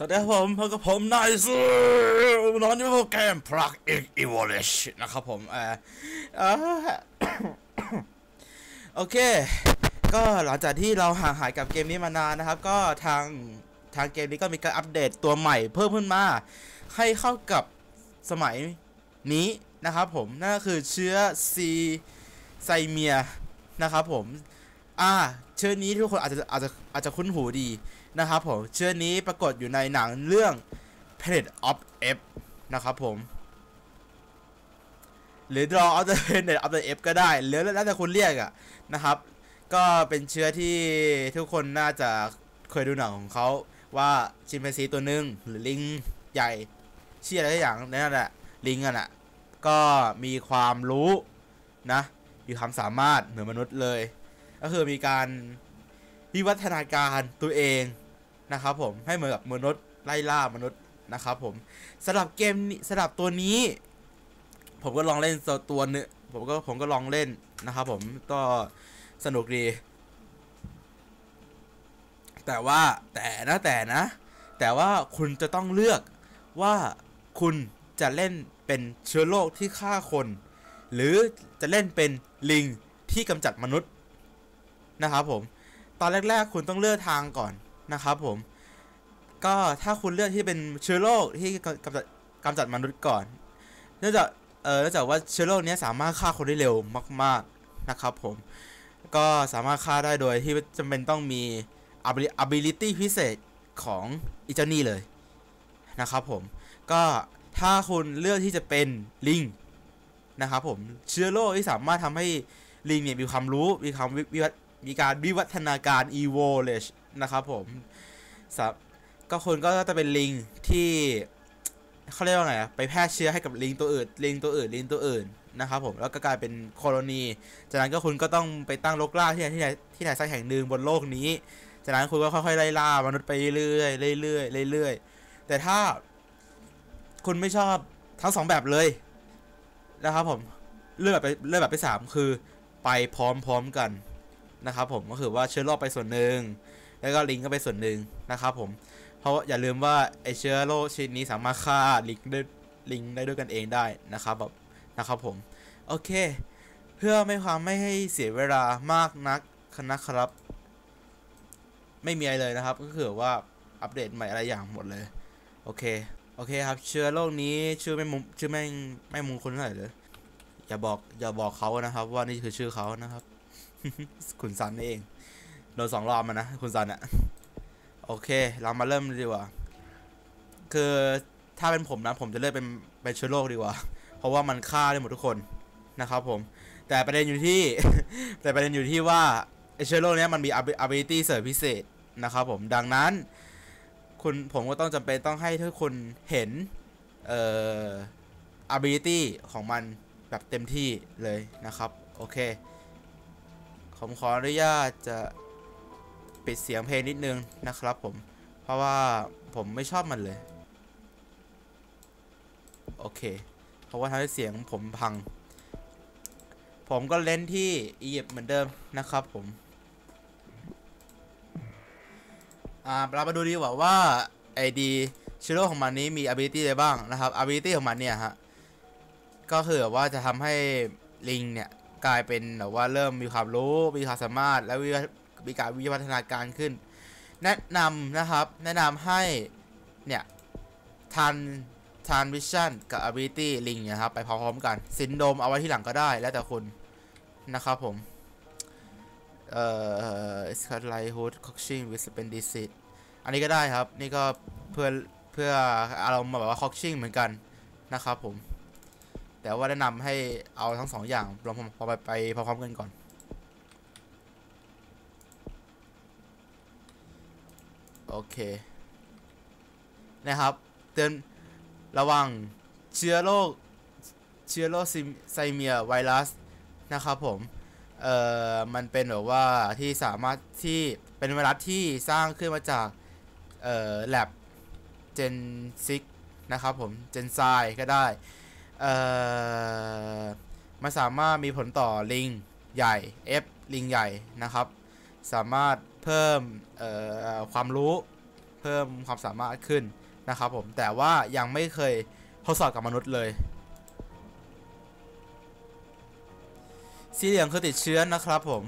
สวัสดีครับผมพบกับผมนายซูนอนอยู่โปรแกรม Plug in Evolution นะครับผมเออเอ่อโอเค ก็หลังจากที่เราห่างหายกับเกมนี้มานานนะครับ ก็ทางทางเกมนี้ก็มีการอัปเดตตัวใหม่เพิ่มขึ้นมา ให้เข้ากับสมัยนี้นะครับผม นั่นก็คือเชื้อซีไซเมียนะครับผม อ่า เชื้อนี้ทุกคนอาจจะอาจจะอาจจะคุ้นหูดี นะครับผมเชื้อนี้ปรากฏอยู่ในหนังเรื่อง Planet of F นะครับผม หรือ Draw of the Planet of the F ก็ได้หรือแล้วแต่คุณเรียกอะนะครับ ก็เป็นเชื้อที่ทุกคนน่าจะเคยดูหนังของเขาว่าชิมแปนซีตัวหนึ่งหรือลิงใหญ่เชี่ยอะไรสักอย่างนั่นแหละลิงอะน่ะก็มีความรู้นะมีความสามารถเหมือนมนุษย์เลย ก็คือมีการ วิวัฒนาการตัวเองนะครับผมให้เหมือนกับมนุษย์ไล่ล่ามนุษย์นะครับผมสำหรับเกมนี้สำหรับตัวนี้ ผมก็ลองเล่นตัวตัวนึงผมก็ผมก็ลองเล่นนะครับผมก็สนุกดี แต่ว่าแต่นะแต่นะ แต่ว่าคุณจะต้องเลือกว่าคุณจะเล่นเป็นเชื้อโรคที่ฆ่าคน หรือจะเล่นเป็นลิงที่กำจัดมนุษย์นะครับผม ตอนแรก ๆ คุณต้องเลือกทางก่อนนะครับผม ก็ถ้าคุณเลือกที่เป็นเชื้อโรคที่กำจัดกำจัดมนุษย์ก่อน เนื่องจากเออเนื่องจากว่าเชื้อโรคนี้สามารถฆ่าคนได้เร็วมาก ๆนะครับผม ก็สามารถฆ่าได้โดยที่จำเป็นต้องมี ability พิเศษของอีเจ้านี่เลยนะครับผม ก็ถ้าคุณเลือกที่จะเป็นลิงนะครับผมเชื้อโรคที่สามารถทำให้ลิงเนี่ยมีความรู้มีความวิวัฒ มีการวิวัฒนาการ evolve นะครับผมสับก็คนก็จะเป็นลิงที่เขาเรียกว่าไงไปแพร่เชื้อให้กับลิงตัวอื่น ลิงตัวอื่น ลิงตัวอื่นนะครับผมแล้วก็กลายเป็นโคโลนี จากนั้นก็คุณก็ต้องไปตั้งรกราที่ไหนที่ไหนที่ไหนสักแห่งหนึ่งบนโลกนี้ จากนั้นคุณก็ค่อยๆไล่ล่ามนุษย์ไปเรื่อยๆเรื่อยๆเรื่อยๆแต่ถ้าคุณไม่ชอบทั้งสองแบบเลยนะครับผมเลือกแบบไปเลือกแบบไปสามคือไปพร้อมๆกัน นะครับผมก็คือว่าเชื้อโรคไปส่วนหนึ่งแล้วก็ลิงก็ไปส่วนหนึ่งนะครับผมเพราะอย่าลืมว่าไอเชื้อโรคชนิดนี้สามารถฆ่าลิงได้ลิงได้ด้วยกันเองได้นะครับแบบนะครับผมโอเค เพื่อไม่ความไม่ให้เสียเวลามากนักนะครับ ไม่มีอะไรเลยนะครับ ก็คือว่าอัปเดตใหม่อะไรอย่างหมดเลยโอเคโอเคครับ เชื้อโรคนี้ชื่อไม่มุชื่อไม่ไม่มงคลเท่าไหร่เลยอย่าบอกอย่าบอกเขานะครับ ว่านี่คือชื่อเขานะครับ คุณซันเอง โดนสองรอบมานะ คุณซันอะโอเค เรามาเริ่มดีกว่า คือถ้าเป็นผมนะ ผมจะเลือกเป็นเป็นเชื้อโรคดีกว่า เพราะว่ามันฆ่าได้หมดทุกคนนะครับผม แต่ประเด็นอยู่ที่ แต่ประเด็นอยู่ที่ว่าเชื้อโรคนี้มันมี ability เสริมพิเศษนะครับผม ดังนั้น คุณผมก็ต้องจำเป็นต้องให้ทุกคนเห็น เอ่อ ability ของมันแบบเต็มที่เลยนะครับ โอเค ผมขออนุญาตจะปิดเสียงเพลงนิดนึงนะครับผม เพราะว่าผมไม่ชอบมันเลย โอเค เพราะว่าทำให้เสียงผมพัง ผมก็เล่นที่อียิปต์เหมือนเดิมนะครับผม อ่าเรามาดูดีกว่าว่าไอดีชิโร่ของมันนี้มี ability อะไรบ้างนะครับ ability ของมันเนี่ยฮะ ก็คือว่าจะทำให้ลิงเนี่ย กลายเป็นแบบว่าเริ่มมีความรู้มีความสามารถ และมีการวิวัฒนาการขึ้น แนะนำนะครับ แนะนำให้เนี่ยทันทานวิชั่นกับ ability ลิงนะครับ ไปพร้อมๆกันซินโดมเอาไว้ที่หลังก็ได้แล้วแต่คุณนะครับผม เอ่อสกัดไลท์ฮูดคอกชิงวิสเป็นดิซิตอันนี้ก็ได้ครับ นี่ก็เพื่อเพื่ออารมณ์แบบว่าคอกชิงเหมือนกันนะครับผม แต่ว่าแนะนำให้เอาทั้งสองอย่างลองพอไปไปพร้อมๆกันก่อนโอเคนะครับ เตือนระวังเชื้อโรคเชื้อโรคไซเมียไวรัสนะครับผมเอ่อมันเป็นแบบว่าที่สามารถที่เป็นไวรัสที่สร้างขึ้นมาจากเอ่อแลบเจนซิกนะครับผมเจนไซก็ได้ เอ่อมันสามารถมีผลต่อลิงใหญ่ F ลิงใหญ่นะครับ สามารถเพิ่มเอ่อความรู้เพิ่มความสามารถขึ้นนะครับผมแต่ว่ายังไม่เคยทดสอบกับมนุษย์เลย สีเหลืองคือติดเชื้อนะครับผม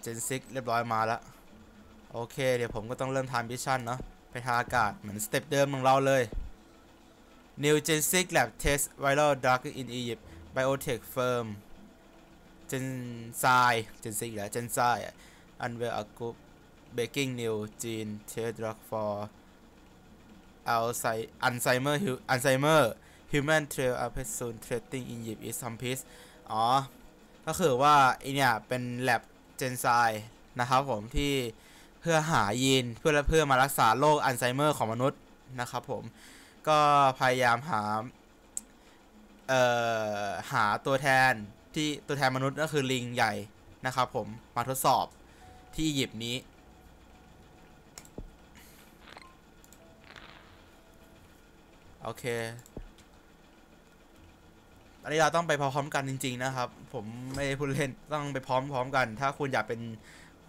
เจนซิกเรียบร้อยมาแล้ว โอเค เดี๋ยวผมก็ต้องเริ่มทำมิชชั่นเนาะ ไปทางอากาศเหมือนสเต็ปเดิมของเราเลย New Gen 6 Lab Test Viral Drug in Egypt Biotech Firm Genzyme Gen 6แล้ว Genzyme Unveil a group Baking New Gene Test Drug for Alzheimer Alzheimer Human Trail a p e s o n Treating in Egypt is some piece อ๋อ ก็คือว่าไอเนี่ยเป็น lab Genzyme นะครับผมที่ พื่อหายีนเพื่อเพื่อมารักษาโรคอัลไซเมอร์ของมนุษย์นะครับผม ก็พยายามหาเอ่อหาตัวแทนที่ตัวแทนมนุษย์ก็คือลิงใหญ่นะครับผมมาทดสอบที่อียิปต์นี้โอเค อันนี้เราต้องไปพร้อมกันจริง ๆ นะครับ ผมไม่ได้พูดเล่นต้องไปพร้อมๆกัน ถ้าคุณอยากเป็น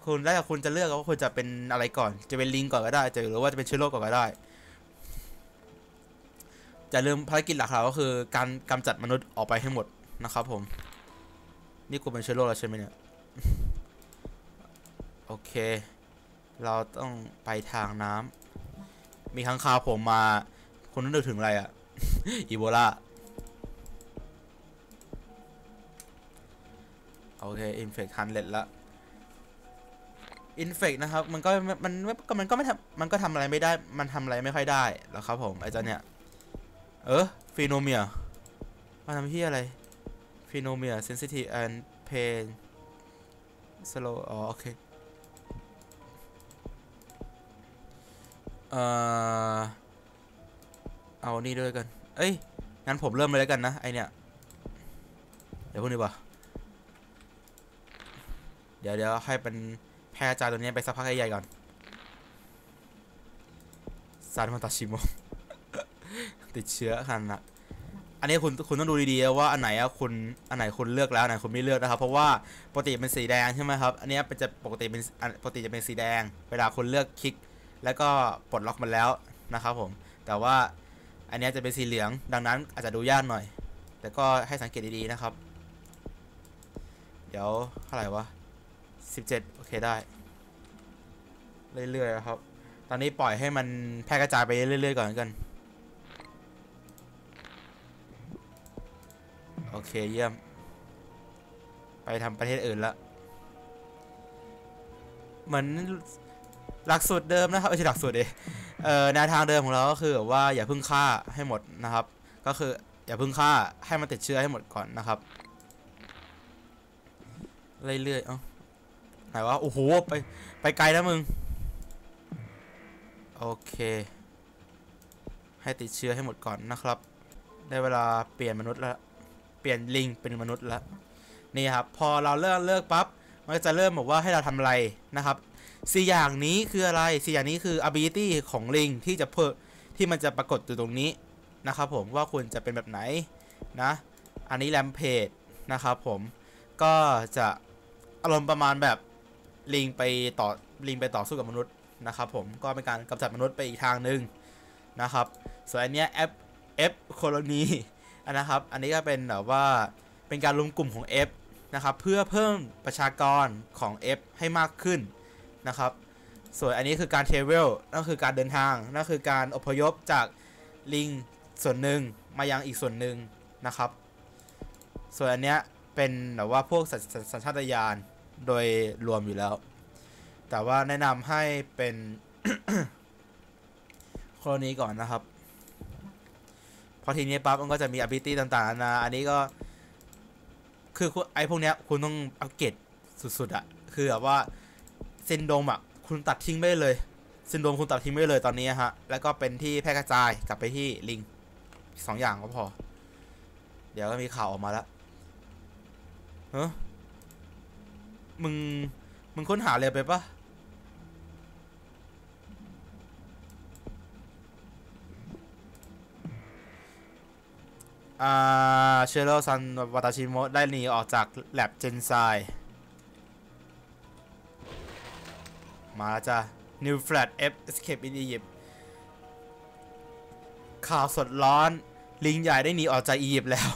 คุณแล้วแต่คุณจะเลือกว่าคุณจะเป็นอะไรก่อน จะเป็นลิงก่อนก็ได้ จะหรือว่าจะเป็นเชื้อโรคก่อนก็ได้อย่าลืมภารกิจหลักเราก็คือการกำจัดมนุษย์ออกไปให้หมดนะครับผม นี่กูเป็นเชื้อโรคแล้วใช่ไหมเนี่ย โอเค เราต้องไปทางน้ำ มีข้างคาวผมมา คุณนึกถึงอะไรอะอีโบลาโอเค อินเฟกทันเล็ดละ อินเฟกนะครับ มันก็มันมันก็มันก็ไม่ทำมันก็ทำอะไรไม่ได้ มันทำอะไรไม่ค่อยได้หรอกครับผมไอ้เจ้าเนี่ย เออฟีโนเมียมาทำที่อะไรฟีโนเมียเซนซิทีฟแอนด์เพนสโลอ๋อโอเคเอ่อเอานี่ด้วยกัน เอ้ย งั้นผมเริ่มเลยแล้วกันนะ ไอเนี่ย เดี๋ยวพูดดีกว่า เดี๋ยวเดี๋ยวให้เป็น พร่กระจายตัวนี้ไปสักพักใหญ่ๆก่อนซานมาตาชิโมติดเชื้อขนาดนั้นอันนี้คุณคุณต้องดูดีๆว่าอันไหนอะคุณอันไหนคุณเลือกแล้วอันไหนคุณไม่เลือกนะครับ เพราะว่าปกติเป็นสีแดงใช่ไหมครับ อันนี้เป็นจะปกติเป็นปกติจะเป็นสีแดง เวลาคุณเลือกคลิก แล้วก็ปลดล็อกมันแล้วนะครับผม แต่ว่าอันนี้จะเป็นสีเหลือง ดังนั้นอาจจะดูยากหน่อย แต่ก็ให้สังเกตดีๆนะครับ เดี๋ยวเท่าไหร่วะ 17 โอเคได้ เรื่อยๆครับ ตอนนี้ปล่อยให้มันแพร่กระจายไปเรื่อยๆก่อนกัน โอเคเยี่ยม ไปทำประเทศอื่นละ เหมือนหลักสูตรเดิมนะครับไม่ใช่หลักสูตรเองเอ่อแนวทางเดิมของเราก็คือว่าอย่าพึ่งฆ่าให้หมดนะครับ ก็คืออย่าพึ่งฆ่าให้มันติดเชื้อให้หมดก่อนนะครับ เรื่อยๆเอ้า ไหนวะ โอ้โห ไป ไปไกลแล้วมึง โอเค ให้ติดเชื้อให้หมดก่อนนะครับ ได้เวลาเปลี่ยนมนุษย์แล้วเปลี่ยนลิงเป็นมนุษย์แล้วนี่ครับ พอเราเลิกเลิกปั๊บ มันจะเริ่มบอกว่าให้เราทำอะไรนะครับสี่อย่างนี้คืออะไรสี่อย่างนี้คือ ability ของลิงที่จะเพิ่มที่มันจะปรากฏอยู่ตรงนี้นะครับผมว่าคุณจะเป็นแบบไหนนะ อันนี้แรมเพจนะครับผมก็จะอารมณ์ประมาณแบบ ลิงไปต่อลิงไปต่อสู้กับมนุษย์นะครับผมก็เป็นการกำจัดมนุษย์ไปอีกทางหนึ่งนะครับ ส่วนอันเนี้ยแอป F โคโลนีนะครับ อันนี้ก็เป็นแบบว่าเป็นการรวมกลุ่มของ F นะครับ เพื่อเพิ่มประชากรของ F ให้มากขึ้นนะครับ ส่วนอันนี้คือการเทเวลนั่นคือการเดินทางนั่นคือการอพยพจากลิงส่วนหนึ่งมายังอีกส่วนหนึ่งนะครับ ส่วนอันเนี้ยเป็นแบบว่าพวกสัญสัญสัญชาตญาณ โดยรวมอยู่แล้ว แต่ว่าแนะนำให้เป็นโคโลนี้ก่อนนะครับ พอทีนี้ปั๊บมันก็จะมี ability ต่างๆนานาอันนี้ก็ คือไอ้พวกเนี้ยคุณต้องอัปเกรดสุดๆอะคือแบบว่าซินโดมอะคุณตัดทิ้งไปเลยซินโดมคุณตัดทิ้งไปเลยตอนนี้ฮะ แล้วก็เป็นที่แพร่กระจายกลับไปที่ลิงสองอย่างก็พอ เดี๋ยวก็มีข่าวออกมาแล้วเฮ้ มึง มึงค้นหาเร็วไปปะอ่าเชโรซันวาตาชิโมะได้หนีออกจากแลบเจนไซมาแล้วจ้ะ New Flat F Escape in Egypt ข่าวสดร้อน ลิงใหญ่ได้หนีออกจากอียิปต์แล้ว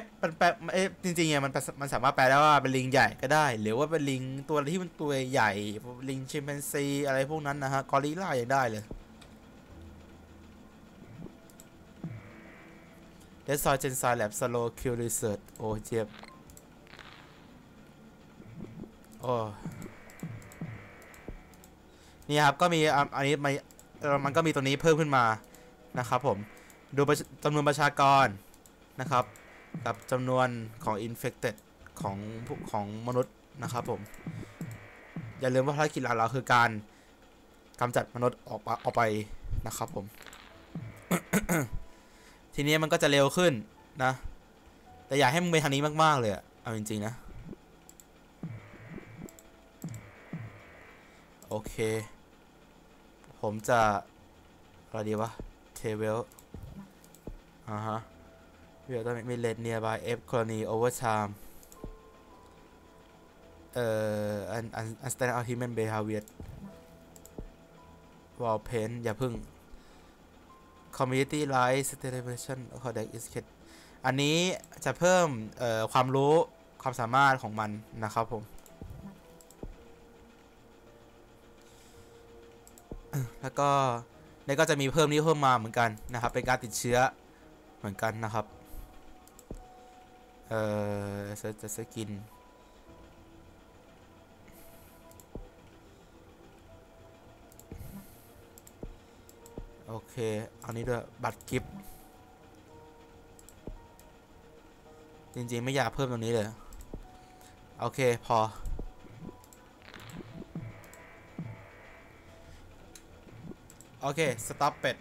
F มันแปลเอ๊ะจริงๆเนี่ยมันมันสามารถแปลได้ว่าเป็นลิงใหญ่ก็ได้ หรือว่าเป็นลิงตัวที่มันตัวใหญ่ ลิงชิมแปนซีอะไรพวกนั้นนะฮะกอริลลายังได้เลยเดซอยเจนซายแลบสโลคิวรีเสิร์ชโอ้เจ็บ โอ้นี่ครับ ก็มีอันนี้มันมันก็มีตัวนี้เพิ่มขึ้นมานะครับผม ดูจำนวนประชากรนะครับ กับจำนวนของ infected ของผู้ของมนุษย์นะครับผม อย่าลืมว่าภารกิจหลักเราคือการกำจัดมนุษย์ออกไปออกไปนะครับผม ทีนี้มันก็จะเร็วขึ้นนะ แต่อยากให้มึงไปทางนี้มาก ๆ เลยอะเอาจริง ๆ นะ โอเค ผมจะอะไรดีวะ เทเวลอ่าฮะ We are going to be led nearby F colony over time เอ่อ and and understand our human behavior wall paint อย่าพึ่ง community life celebration codec is kit อันนี้จะเพิ่มเอ่อความรู้ความสามารถของมันนะครับผม แล้วก็นี่ก็จะมีเพิ่มนี้เพิ่มมาเหมือนกันนะครับ เป็นการติดเชื้อเหมือนกันนะครับ เออเซจะสกินโอเค เอานี้ด้วย บัตรกิฟต์จริงๆ ไม่อยากเพิ่มตรงนี้เลย โอเค พอ โอเค สต็อปเป็ด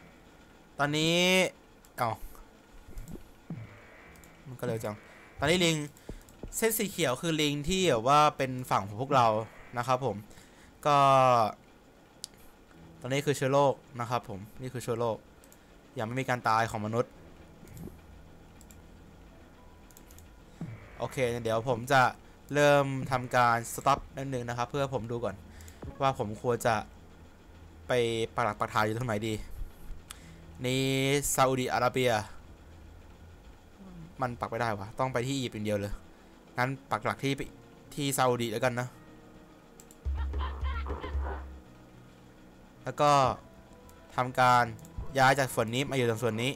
ตอนนี้ เอ้ามันก็เร็วจัง ตอนนี้ลิงเส้นสีเขียวคือลิงที่แบบว่าเป็นฝั่งของพวกเรานะครับผมก็ตอนนี้คือเชื้อโรคนะครับผมนี่คือเชื้อโรคยังไม่มีการตายของมนุษย์ โอเค เดี๋ยวผมจะเริ่มทำการสต็อปนิดนึงนะครับ เพื่อผมดูก่อน ว่าผมควรจะไปปักหลักปักฐานอยู่ตรงไหนดี นี่ซาอุดิอาระเบีย มันปักไม่ได้วะต้องไปที่อียิปต์อย่างเดียวเลยงั้นปักหลักที่ที่ซาอุดิแล้วกันนะ แล้วก็ทำการย้ายจากส่วนนี้มาอยู่ตรงส่วนนี้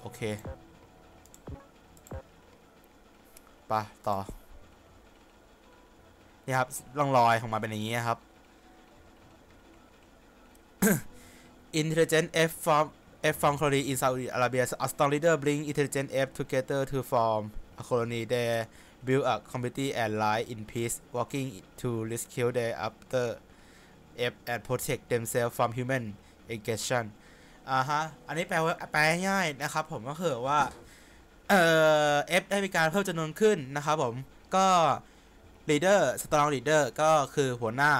โอเคไปต่อนี่ครับร่องรอยของมันเป็นอย่างนี้ครับ Intelligent F from F from colony in Saudi Arabia a strong leader bring intelligent F together to form a colony there build a community and live in peace working to rescue their after F and protect themselves from human aggression อ่าฮะ อันนี้แปลว่าแปลง่ายนะครับผมก็คือว่า เอ่อ F ได้มีการเพิ่มจำนวนขึ้นนะครับผม ก็ leader strong leader ก็คือหัวหน้า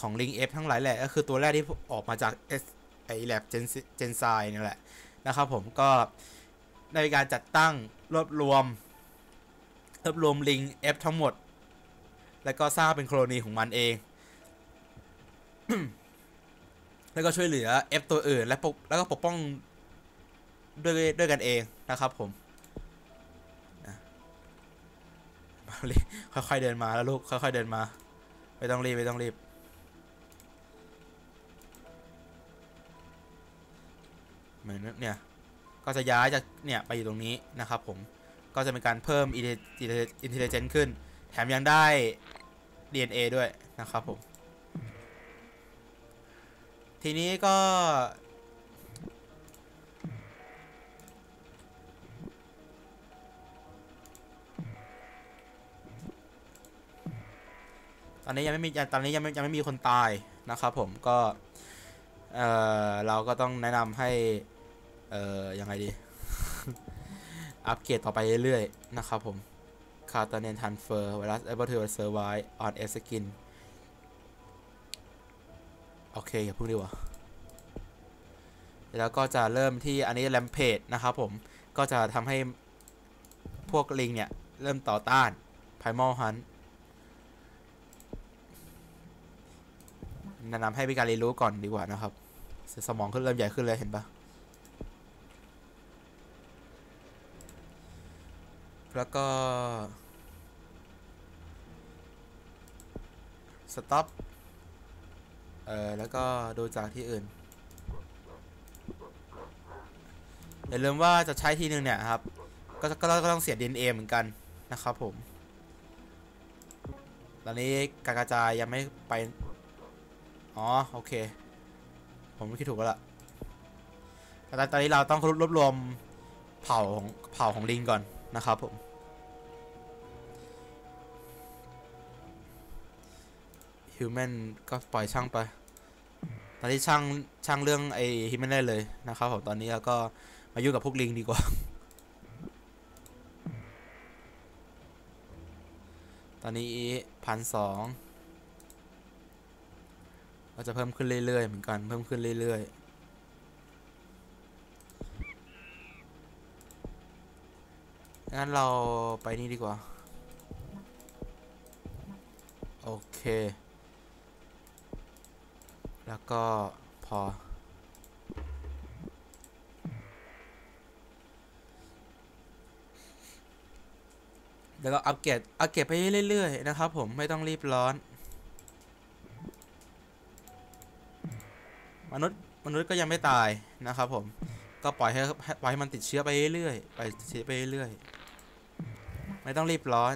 ของ link F ทั้งหลายแหละ ก็คือตัวแรกที่ออกมาจาก S ไอ lab gen gen s i นี่แหละนะครับผมก็ได้การจัดตั้งรวบรวม รวบรวม link F ทั้งหมด แล้วก็สร้างเป็นโคลนีของมันเอง แล้วก็ช่วยเหลือ F ตัวอื่น และปกแล้วก็ปกป้องด้วยด้วยกันเองนะครับผมค่อยๆเดินมาแล้วลูกค่อยๆเดินมาไม่ต้องรีบไม่ต้องรีบ เหมือนเนี่ยก็จะย้ายจากเนี่ยไปอยู่ตรงนี้นะครับผมก็จะเป็นการเพิ่มอินเทลเจนต์ขึ้น แถมยังได้ DNA ด้วยนะครับผม ทีนี้ก็ ตอนนี้ยังไม่มีตอนนี้ยังไม่ยังไม่มีคนตายนะครับผมก็ เออเราก็ต้องแนะนำให้ เอ่อยังไงดี อัปเกรดต่อไปเรื่อยๆ นะครับผมคาตาเนนทันเฟอร์ไวรัส able to survive on a skin โอเคอย่าเพิ่งดีกว่าแล้วก็จะเริ่มที่อันนี้แรมเพจนะครับผมก็จะทำให้พวกลิงเนี่ย เริ่มต่อต้าน Primal Hunt แนะนำให้มีการเรียนรู้ก่อนดีกว่านะครับ สมองขึ้นเริ่มใหญ่ขึ้นเลยเห็นปะ แล้วก็สต็อปเออแล้วก็ดูจากที่อื่น อย่าลืมว่าจะใช้ทีนึงเนี่ยครับ ก็ก็ก็ต้องเสีย DNA เหมือนกันนะครับผม ตอนนี้การกระจายยังไม่ไป อ๋อ โอเค ผมคิดถูกแล้วล่ะแต่ตอนนี้เราต้องรวบรวมเผ่าของเผ่าของลิงก่อน นะครับผมฮิวแมนก็ปล่อยช่างไป ตอนนี้ช่างช่างเรื่องไอ้ฮิวแมนได้เลยนะครับผมตอนนี้เราก็มายุ่งกับพวกลิงดีกว่า ตอนนี้พันสองก็จะเพิ่มขึ้นเรื่อยๆเหมือนกันเพิ่มขึ้นเรื่อยๆ งั้นเราไปนี่ดีกว่า โอเค แล้วก็พอ แล้วก็อัปเกรดอัปเกรดไปเรื่อยๆ นะครับผมไม่ต้องรีบร้อน มนุษย์มนุษย์ก็ยังไม่ตายนะครับผมก็ปล่อยให้ปล่อยให้มันติดเชื้อไปเรื่อยๆไปติดเชื้อไปเรื่อยๆ ไม่ต้องรีบร้อน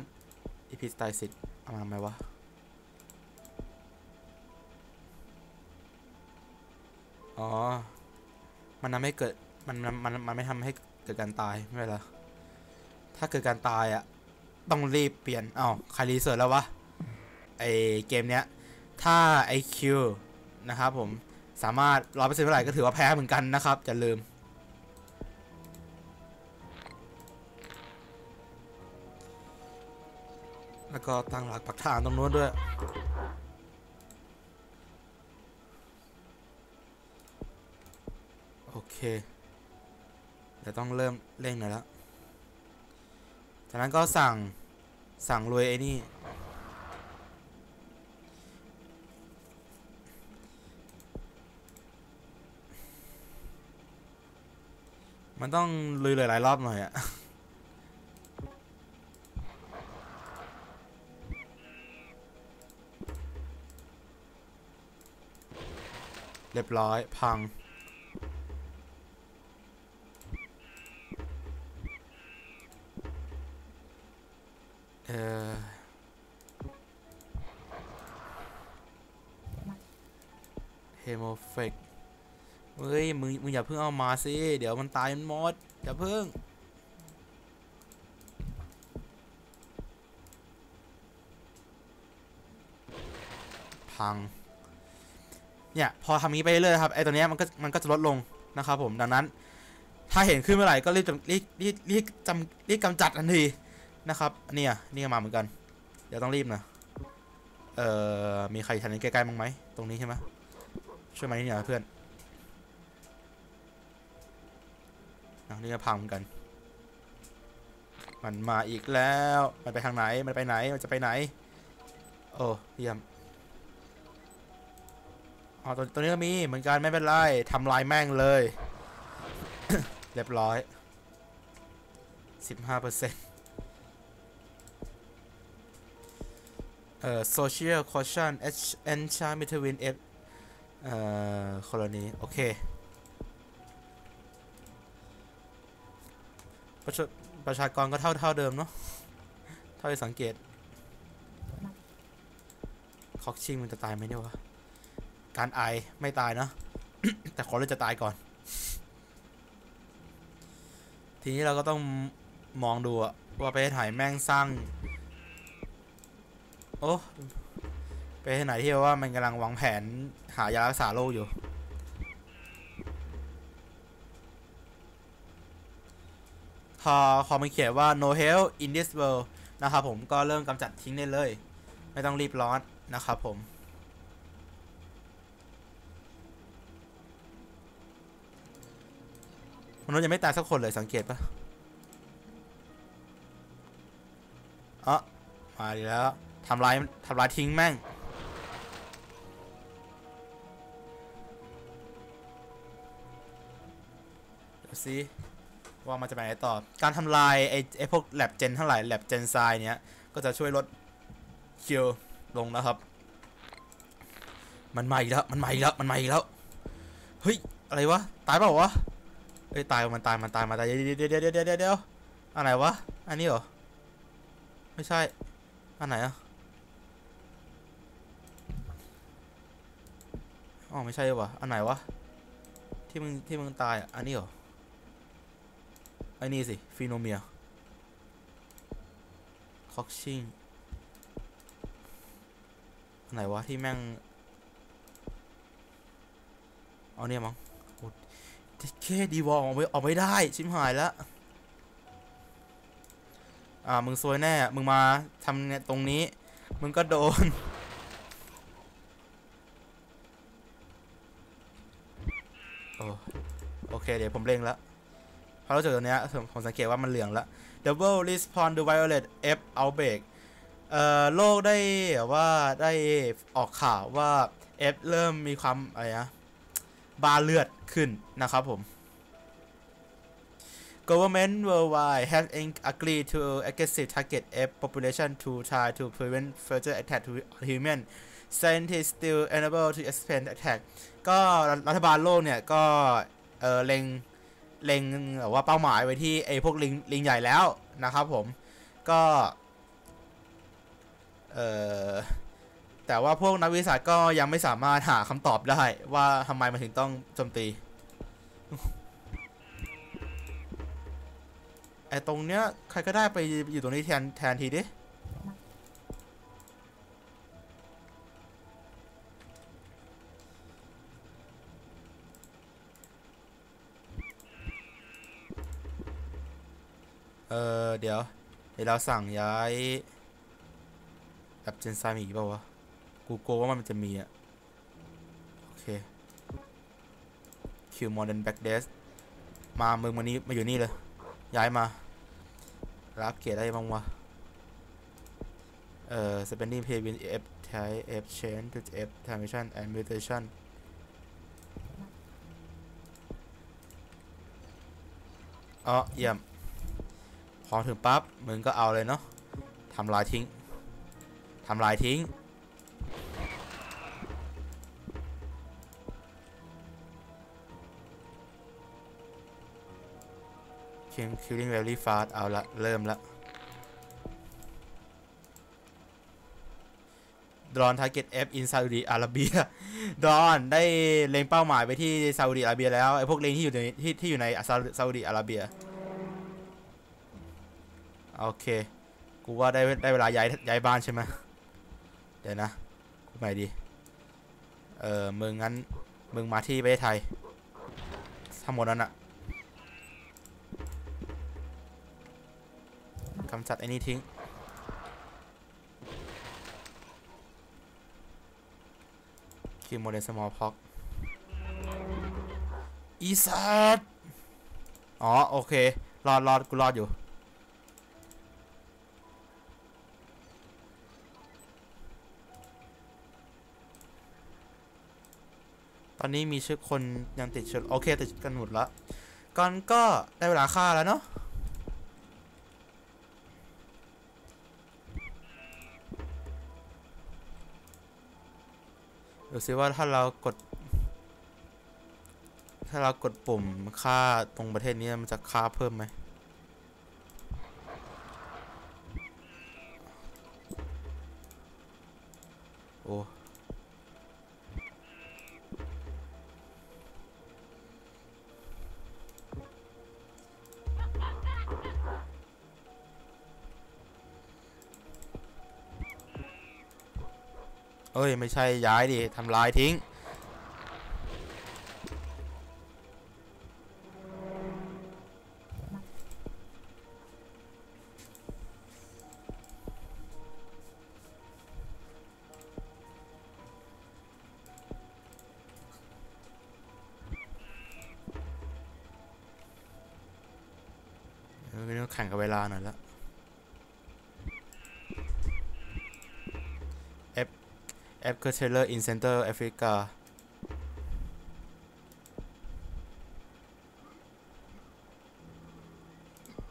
อีพีสไตซิตเอามาทำไมวะอ๋อ มันทำให้เกิด มัน มัน มันไม่ทำให้เกิดการตาย ไม่เป็นไรถ้าเกิดการตายอะต้องรีบเปลี่ยนอ้าวใครรีเสิร์ชแล้ววะ ไอเกมเนี้ย ถ้า IQ นะครับผม สามารถร้อยเปอร์เซ็นต์เมื่อไหร่ก็ถือว่าแพ้เหมือนกันนะครับ อย่าลืม ก็ตั้งหลักปักฐานตรงนู้นด้วยโอเค เดี๋ยวต้องเริ่มเร่งหน่อยแล้วจากนั้นก็สั่งสั่งรวยไอ้นี่ มันต้องลุยหลายๆรอบหน่อยอะ เรียบร้อยพัง เออเฮโมเฟกเฮ้ย มึง มึงอย่าเพิ่งเอามาสิ เดี๋ยวมันตายมันหมด อย่าเพิ่งพัง เนี่ยพอทำนี้ไปเรื่อยๆครับไอ้ตัวนี้มันก็มันก็จะลดลงนะครับผมดังนั้น ถ้าเห็นขึ้นเมื่อไหร่ก็รีบจำรีบรีบรีบจำรีบกำจัดทันทีนะครับเนี่ยนี่ก็มาเหมือนกัน เดี๋ยวต้องรีบนะเอ่อมีใครทันนี้ใกล้ๆมั้งไหมตรงนี้ใช่ไหมช่วยมาที่นี่หน่อยเพื่อนนี่ก็พังเหมือนกัน มันมาอีกแล้ว มันไปทางไหน มันไปไหน มันจะไปไหน โอ้เยี่ยม อ๋อตัวตัวนี้ก็มีเหมือนกันไม่เป็นไรทำลายแม่งเลย เรียบร้อยสิบห้าเปอร์เซ็นต์เอ่อ social caution h n c h a between f เอ่อ colony โอเคประชาประชากรก็เท่าเท่าเดิมเนาะเท่าที่สังเกตคอกชิงมันจะตายไหมเนี่ยวะ การไอไม่ตายเนอะแต่ขอเลยจะตายก่อน ทีนี้เราก็ต้องมองดูว่าไปถ่ายแม่งสร้าง โอ้ไปไหนที่ว่ามันกำลังวางแผนหายารักษาโรคอยู่พอคอมันเขียนว่า no health in this world นะครับผมก็เริ่มกำจัดทิ้งได้เลย ไม่ต้องรีบร้อนนะครับผม มนุษย์ยังไม่ตายสักคนเลยสังเกตปะเอ๋อมาดีแล้วทำลายทำลายทิ้งแม่งเดี๋ยวสิว่ามันจะไปไหนต่อ การทำลายไอ้ไอ้พวกแลบเจนเท่าไหร่แลบเจนไซเนี้ย ก็จะช่วยลดคิวลงนะครับ มันมาอีกแล้ว มันมาอีกแล้ว มันมาอีกแล้ว เฮ้ย อะไรวะ ตายเปล่าวะ เอ้ยตายมันตายมันตายมันตายเดี๋ยวเดี๋ยวเดี๋ยวเดี๋ยวเดี๋ยวเดี๋ยวอันไหนวะอันนี้เหรอไม่ใช่อันไหนอะอ๋อไม่ใช่วะอันไหนวะที่มึงที่มึงตายอะอันนี้เหรอไอ้นี่สิฟีโนเมียคอกชิงอันไหนวะที่แม่งเอาเนี่ยมั้ง โอ้เคดีวอลออกไม่ออกไม่ได้ชิมหายแล้วอ่ามึงซวยแน่ มึงมาทำเนี่ยตรงนี้ มึงก็โดน โอโอเค เดี๋ยวผมเร่งแล้วพราะเราเจอตัวเนี้ยผมผมสังเกตว่ามันเหลืองแล้ว Double Respawn to Violet F Outbreak เอ่อโลกได้ว่าได้ออกข่าวว่า F เริ่มมีความอะไรนะ บาเลือดขึ้นนะครับผม Government worldwide has agreed to aggressive target F population to try to prevent further attack to human scientists still unable to expand attack ก็รัฐบาลโลกเนี่ยก็เออเล็งเล็งแบบว่าเป้าหมายไว้ที่ไอ้พวกลิงลิงใหญ่แล้วนะครับผม ก็เออ แต่ว่าพวกนักวิทยาศาสตร์ก็ยังไม่สามารถหาคำตอบได้ ว่าทำไมมันถึงต้องโจมตีไอ้ตรงเนี้ยใครก็ได้ไปอยู่ตรงนี้แทนแทนทีดิเออเดี๋ยวเดี๋ยวเราสั่งย้ายแบบเจนไซมีอีกเปล่าวะ กูกลัวว่ามันจะมีอะโอเคคิวมอร์เดนแบ็กเดสมามึงมานี้มาอยู่นี่เลย ย้ายมา รับเกียรติได้บ้างวะ เอ่อ spending pay win f type f change to f transmission and mutation อ๋อเยี่ยม พอถึงปั๊บ มึงก็เอาเลยเนาะทำลายทิ้งทำลายทิ้ง Killing Very Fast เอาละ เริ่มละ ดรอน Target F in Saudi Arabia ดรอนได้เล็งเป้าหมายไปที่ซาอุดิอาระเบียแล้วไอ้พวกเล็งที่อยู่ในที่ที่อยู่ในซาอุดิอาระเบีย โอเค กูว่าได้ได้เวลาย้ายย้ายบ้านใช่ไหมเดี๋ยวนะกูใหม่ดี เออมึงงั้นมึงมาที่ประเทศไทยทั้งหมดนั้นอะำจัดไอ้นี่ทิ้งคิวโมเดลสมอลพ็อกอีสัตอ๋อ โอเค รอดรอดกูรอดอยู่ ตอนนี้มีชื่อคนยังติดเชื้อโอเคติดกันหมดละก่อนก็ได้เวลาฆ่าแล้วเนาะ ดูซิว่าถ้าเรากด ถ้าเรากดปุ่มค่าตรงประเทศนี้มันจะค่าเพิ่มไหมโอ้ เอ้ย ไม่ใช่ย้ายดิทำลายทิ้ง F คือ Taylor in Center Africa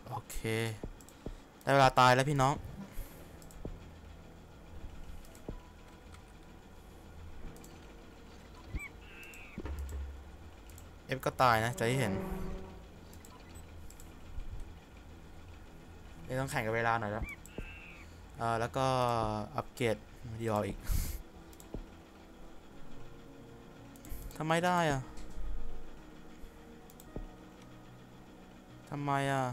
โอเค ได้เวลาตายแล้วพี่น้อง เอฟก็ตายนะจะให้เห็นนี่ต้องแข่งกับเวลาหน่อยแล้วอ่าแล้วก็อัปเกรดดีอออีก ทำไมได้อะทำไมอะ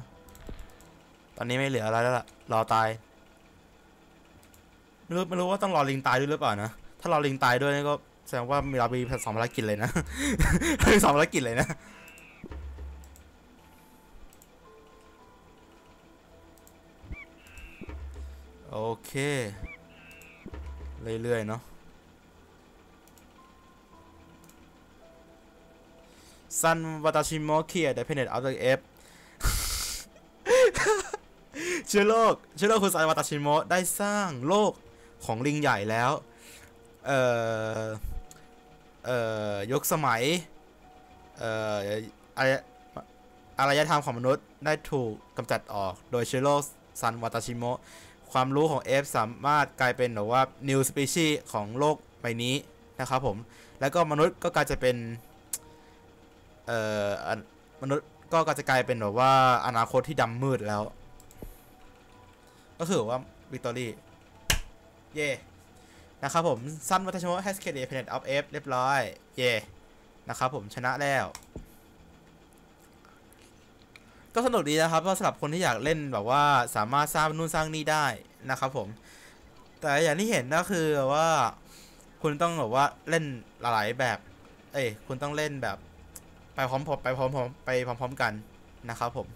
ตอนนี้ไม่เหลืออะไรแล้วล่ะ รอตายไม่รู้ไม่รู้ว่าต้องรอลิงตายด้วยหรือเปล่านะ ถ้ารอลิงตายด้วยนี่ก็แสดงว่ามีเรามีสองภารกิจเลยนะมีสองภารกิจเลยนะ โอเค เรื่อยๆเนาะ ซันวาตาชิโมเคียเดเพเนตอัลเตอร์เอฟเชื้อโรคเชื้อโรคคุณซันวาตาชิโมได้สร้างโลกของลิงใหญ่แล้ว เอ่อ เอ่อ ยกสมัย เอ่ออารอารยธรรมของมนุษย์ได้ถูกกำจัดออกโดยเชื้อโรคซันวาตาชิโมความรู้ของ F สามารถกลายเป็นแบบว่า new species ของโลกใบนี้นะครับผม แล้วก็มนุษย์ก็กลายจะเป็น เอ่อมนุษย์ก็กลายจะกลายเป็นแบบว่าอนาคตที่ดำมืดแล้ว ก็คือว่าวิกตอรี่ เย่นะครับผมซันวัตชโม has created a planet of F เรียบร้อย เย่นะครับผมชนะแล้ว ก็สนุกดีนะครับเพราะสำหรับคนที่อยากเล่นแบบว่าสามารถสร้างนู่นสร้างนี่ได้นะครับผม แต่อย่างที่เห็นก็คือว่า คุณต้องแบบว่าเล่นหลายแบบ เอ้ยคุณต้องเล่นแบบ ไปพร้อมๆไปพร้อมๆไปพร้อม ๆกันนะครับผม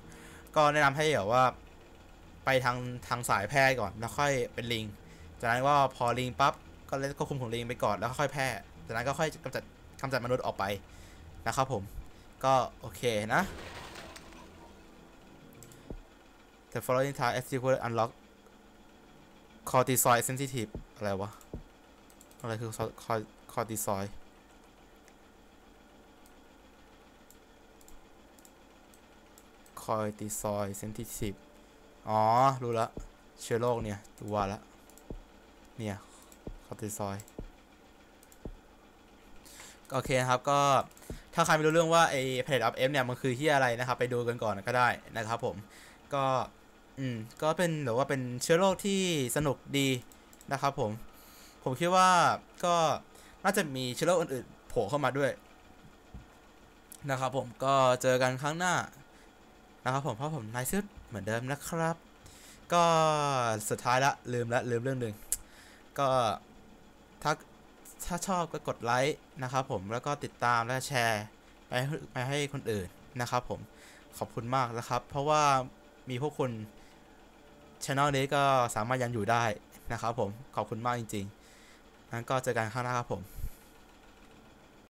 ก็แนะนำให้แบบว่า ไปทางทางสายแพร่ก่อนแล้วค่อยเป็นลิง จากนั้นก็พอลิงปั๊บก็เล่นก็คุมของลิงไปก่อนแล้วค่อยแพร่ จากนั้นก็ค่อยกำจัดกำจัดมนุษย์ออกไปนะครับผม ก็โอเคนะ The following task as you will unlock cortisol sensitive อะไรวะ อะไรคือ cor- cortisol cortisol sensitive อ๋อ รู้ละ เชื้อโรคเนี่ย ตัวละ เนี่ย cortisol ก็โอเคนะครับ ก็ถ้าใครไม่รู้เรื่องว่าไอ้ Planet of M เนี่ย มันคือที่อะไรนะครับ ไปดูกันก่อนก็ได้นะครับผม ก็อืมก็เป็นหรือว่าเป็นเชื้อโรคที่สนุกดีนะครับผม ผมคิดว่าก็น่าจะมีเชื้อโรคอื่นๆโผล่เข้ามาด้วยนะครับผมก็เจอกันครั้งหน้า นะครับผมเพราะผมนายซึดเหมือนเดิมนะครับ ก็สุดท้ายละลืมละลืมเรื่องหนึ่งก็ถ้าถ้าชอบก็กดไลค์นะครับผมแล้วก็ติดตามและแชร์ไปให้ไปให้คนอื่นนะครับผมขอบคุณมากนะครับ เพราะว่ามีพวกคุณช anel นี้ก็สามารถยังอยู่ได้นะครับผมขอบคุณมากจริงๆงั้นก็เจอกันข้างหน้าครับผม